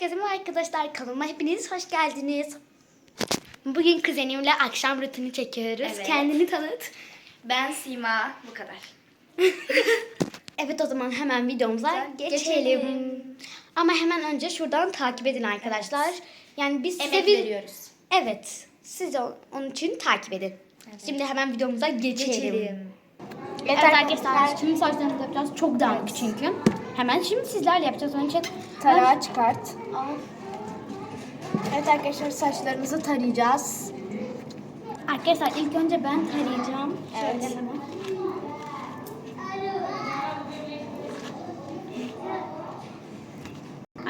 Herkese merhaba arkadaşlar kanalıma hepiniz hoş geldiniz. Bugün kuzenimle akşam rutini çekiyoruz. Evet. Kendini tanıt. Ben Sima. Bu kadar. Evet o zaman hemen videomuza geçelim. geçelim. Ama hemen önce şuradan takip edin arkadaşlar. Yani biz size Emek bir- veriyoruz. Evet. Siz de onun için takip edin. Şimdi hemen videomuza geçelim. Evet, arkadaşlar şimdi saçlarımızı yapacağız. Çok dağınık çünkü. Hemen şimdi sizlerle yapacağız. Önce Tarağı çıkart. Evet arkadaşlar saçlarımızı tarayacağız. Arkadaşlar ilk önce ben tarayacağım. Şöyle Evet. hemen.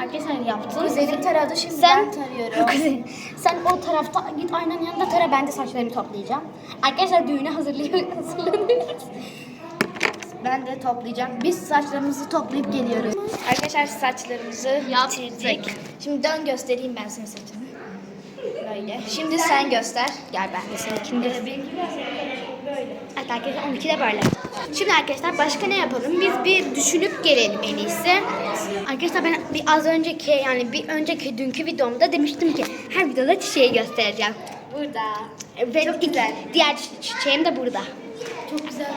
Arkadaşlar yaptım. Kuzenim taradı şimdi Sen, ben tarıyorum. Kuzen, sen o tarafta git aynen yanında tara ben de saçlarımı toplayacağım. Arkadaşlar düğüne hazırlıyor, hazırlanıyoruz. Ben de toplayacağım. Biz saçlarımızı toplayıp geliyoruz. Arkadaşlar saçlarımızı bitirdik. Şimdi dön göstereyim ben senin saçını. Böyle. Şimdi sen göster. Gel ben de seninkini göstereyim. Böyle. Evet arkadaşlar onunki de böyle. Şimdi arkadaşlar başka ne yapalım? Biz bir düşünüp gelelim en iyisi. Arkadaşlar ben bir az önceki yani bir önceki dünkü videomda demiştim ki her videoda çiçeği göstereceğim. Burada. Ve Çok güzel. diğer çi- çiçeğim de burada. Çok güzel.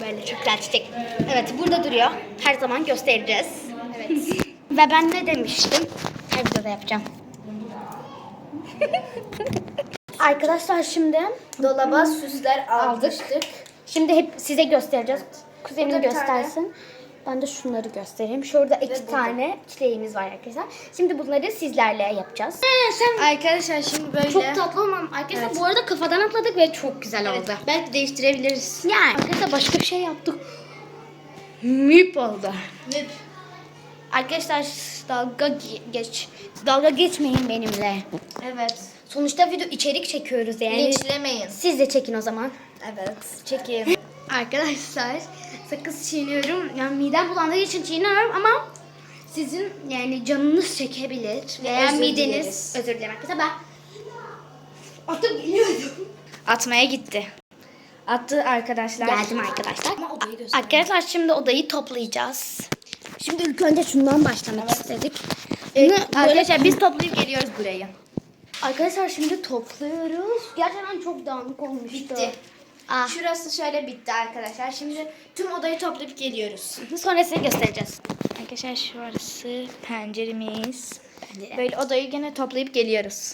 Böyle güzel çiçek. Evet burada duruyor. Her zaman göstereceğiz. Evet. Ve ben ne demiştim? Her videoda yapacağım. Arkadaşlar şimdi Dolaba süsler almıştık. Şimdi hep size göstereceğiz. Kuzenim göstersin. Ben de şunları göstereyim. Şurada iki tane çileğimiz var arkadaşlar. Şimdi bunları sizlerle yapacağız. sen Arkadaşlar şimdi böyle. çok tatlı olmam. Arkadaşlar Evet. bu arada kafadan atladık ve çok güzel Evet, oldu. belki değiştirebiliriz. Yani arkadaşlar başka bir şey yaptık. Müp oldu. Nüp. Arkadaşlar dalga ge- geç dalga geçmeyin benimle. Evet. Sonuçta video içerik çekiyoruz yani. Linçlemeyin. Siz de çekin o zaman. Evet. Çekin. Arkadaşlar sakız çiğniyorum. Yani midem bulandığı için çiğniyorum ama sizin yani canınız çekebilir. Veya özür mideniz dileriz. özür dilerim arkadaşlar ben atıp geliyordum. Atmaya gitti. Attı arkadaşlar. Geldim arkadaşlar. Ama odayı. Arkadaşlar şimdi odayı toplayacağız. Şimdi ilk önce şundan başlamak istedik. Ee, Bunu arkadaşlar biz toplayıp geliyoruz burayı. Arkadaşlar şimdi topluyoruz. Gerçekten çok dağınık olmuştu. Bitti. Ah. Şurası şöyle bitti arkadaşlar. Şimdi tüm odayı toplayıp geliyoruz. Sonrasını göstereceğiz. Arkadaşlar şurası penceremiz. Böyle odayı gene toplayıp geliyoruz.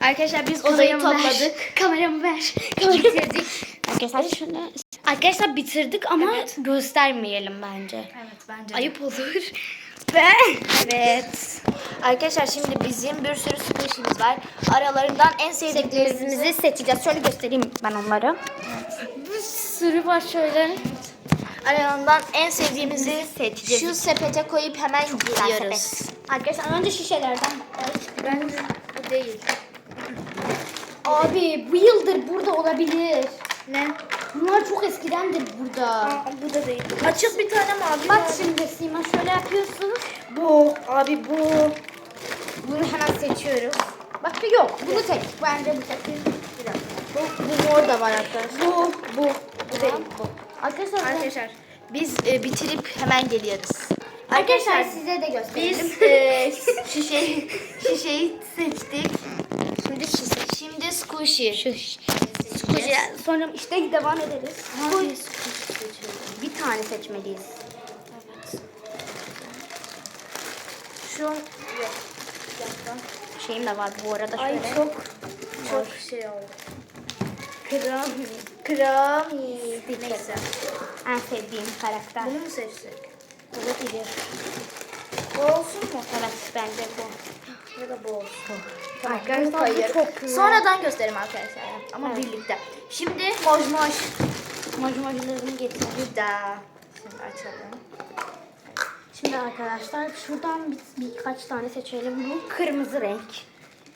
Arkadaşlar biz odayı Kameramı ver. topladık. Kameramı ver. Kameramı bitirdik. Arkadaşlar şunu... Arkadaşlar bitirdik ama Evet. göstermeyelim bence. Evet bence. Ayıp olur. Ve Evet. Arkadaşlar şimdi bizim bir sürü squishimiz var. Aralarından en sevdiklerimizi seçeceğiz. Şöyle göstereyim ben onları. Bir sürü var şöyle. aralarından en sevdiğimizi seçeceğiz. şu sepete koyup hemen gidiyoruz. sepet. Arkadaşlar önce şişelerden. Bence bu değil. Abi bu yıldır burada olabilir. Ne? Bunlar çok eskidendir burada. Bu da değil. Açık bir tane mavi Bak var. şimdi Sima şöyle yapıyorsun. Bu. Abi bu. Bunu hemen seçiyoruz. Bak bir yok. Bunu seç. Bence bu. Bir dakika. Bu, bu mor da var arkadaşlar. Bu. Bu. Bu değil. Bu. Arkadaşlar, Arkadaşlar biz e, bitirip hemen geliyoruz. arkadaşlar size de gösterelim. Biz e, şişeyi, şişeyi seçtik. Şimdi şişe. Şimdi squishy. Şu squishy. Sonra işte devam ederiz. Hangi? Bir tane seçmeliyiz. Evet. Şu yok. Şeyim de var bu arada Ay şöyle. çok çok şey oldu. Kram. Kram. Neyse. En sevdiğim karakter. Bunu mu seçsek? Olabilir. Bu olsun mu? Evet bence bu. Ya da bu olsun. Arkadaşlar, Hayır. çok güzel. Sonradan göstereyim arkadaşlar. Ama Evet. birlikte. Şimdi moj moj. Macumacılarını getir. Bir daha. Şimdi açalım. Şimdi arkadaşlar şuradan bir, birkaç tane seçelim. Bu kırmızı renk.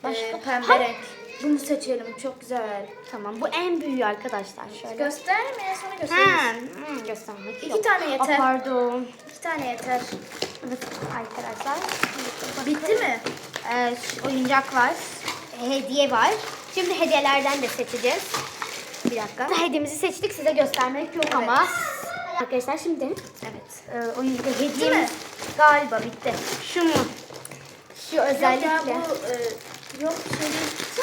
Başka Ee, pembe Ha, renk. Bunu seçelim. Çok güzel. Tamam bu en büyüğü arkadaşlar şöyle. Göstermeye sonra Ha, gösteririz. hmm, göstermek İki yok. tane yeter. Aa, pardon. İki tane yeter. Evet arkadaşlar. Bitti mi? Ee, oyuncak var. Hediye var. Şimdi hediyelerden de seçeceğiz. Bir dakika. Hediyemizi seçtik. Size göstermek yok ama. Arkadaşlar şimdi Evet. e, oyuncak mi? hediyemiz galiba bitti. Şu mu? Şu özellikle. Yok ya, bu, e, yok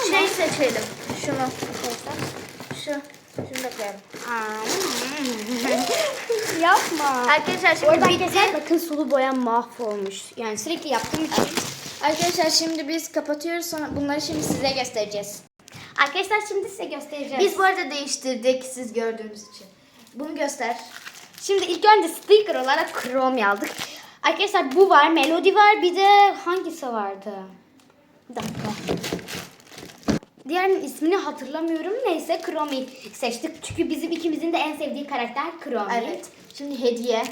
şey, şey seçelim. Şunu. Şu. Şunu da koyalım. Yapma. Arkadaşlar şimdi Orada bitti. bakın sulu boya mahvolmuş. Yani sürekli yaptığım için. Arkadaşlar şimdi biz kapatıyoruz sonra bunları şimdi size göstereceğiz. Arkadaşlar şimdi size göstereceğiz. Biz bu arada değiştirdik siz gördüğünüz için. Bunu göster. Şimdi ilk önce sticker olarak Chrome aldık. Arkadaşlar bu var, Melody var, bir de hangisi vardı? Bir dakika. Diğerinin ismini hatırlamıyorum. Neyse Chrome'yi seçtik. Çünkü bizim ikimizin de en sevdiği karakter Chrome. Evet. Şimdi hediye.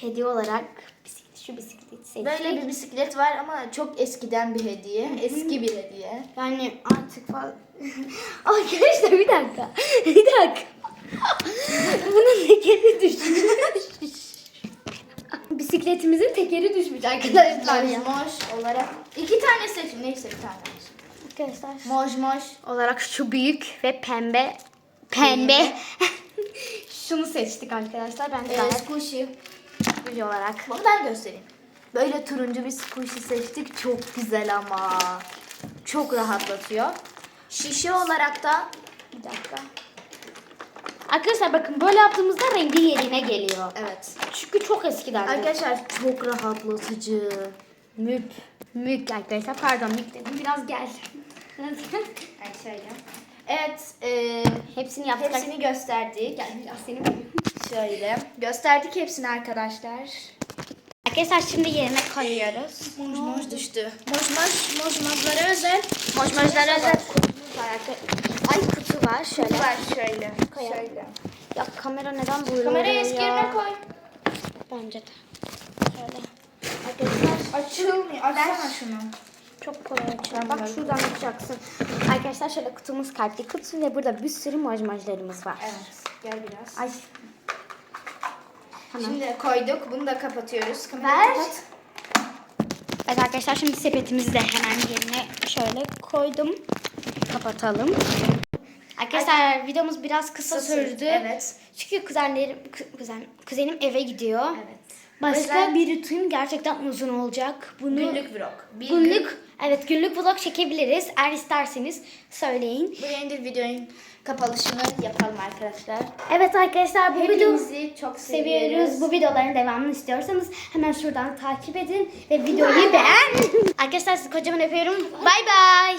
Hediye olarak bisiklet, şu bisikleti seçtik. Böyle bir bisiklet var ama çok eskiden bir hediye. Eski bir hediye. Yani artık falan. Arkadaşlar bir dakika. Bir dakika. Bunun tekeri düşmüş. Bisikletimizin tekeri düşmüş arkadaşlar ya. Moş olarak. iki tane seçin. Neyse bir tane. Arkadaşlar Moş moş. olarak şu büyük ve pembe pembe şunu seçtik arkadaşlar. Ben de gayet squishy. büyük olarak. Bunu ben göstereyim. Böyle turuncu bir squishy seçtik. Çok güzel ama. Çok rahatlatıyor. Şişe olarak da bir dakika. Arkadaşlar bakın böyle yaptığımızda rengi yerine geliyor. Evet. Çünkü çok eskiden. Arkadaşlar çok rahatlatıcı. Müp. Mük arkadaşlar. Pardon mük dedim. Biraz gel. Yani şöyle. Evet. E, Hepsini yaptık. hepsini gösterdik. Gel biraz seni. Şöyle. Gösterdik hepsini arkadaşlar. Arkadaşlar şimdi yerine koyuyoruz. Moş moş düştü. Moş moş moş moşlara özel. Moş moşlara özel arkadaşlar. Ay kutu var şöyle. Var şöyle. Koyalım. Şöyle. Ya kamera neden buyuruyor Kamerayı eski yerine koy. Bence de. Şöyle. Arkadaşlar Açılmıyor. Açsana şunu. çok kolay. Ben Bak şuradan açacaksın. Arkadaşlar şöyle kutumuz kalpli kutu ve burada bir sürü mojmojlarımız var. Evet. Gel biraz. Ay. Hemen. Şimdi koyduk. Bunu da kapatıyoruz. Kamerayı Ver. kapat. Evet arkadaşlar şimdi sepetimizi de hemen yerine şöyle koydum. Kapatalım. Arkadaşlar videomuz biraz kısa Kısa sürdü. sürdü, evet. Çünkü kuzenlerim, kuzen, kuzenim eve gidiyor. Evet. Başka yüzden- bir rutin gerçekten uzun olacak. Bunu Günlük vlog. Bir günlük evet günlük vlog çekebiliriz. Eğer isterseniz söyleyin. Bu yeni videonun kapalışını yapalım arkadaşlar. Evet arkadaşlar bu video Hepinizi çok seviyoruz. seviyoruz. Bu videoların devamını istiyorsanız hemen şuradan takip edin ve videoyu beğen. arkadaşlar sizi kocaman öpüyorum. Bay bay.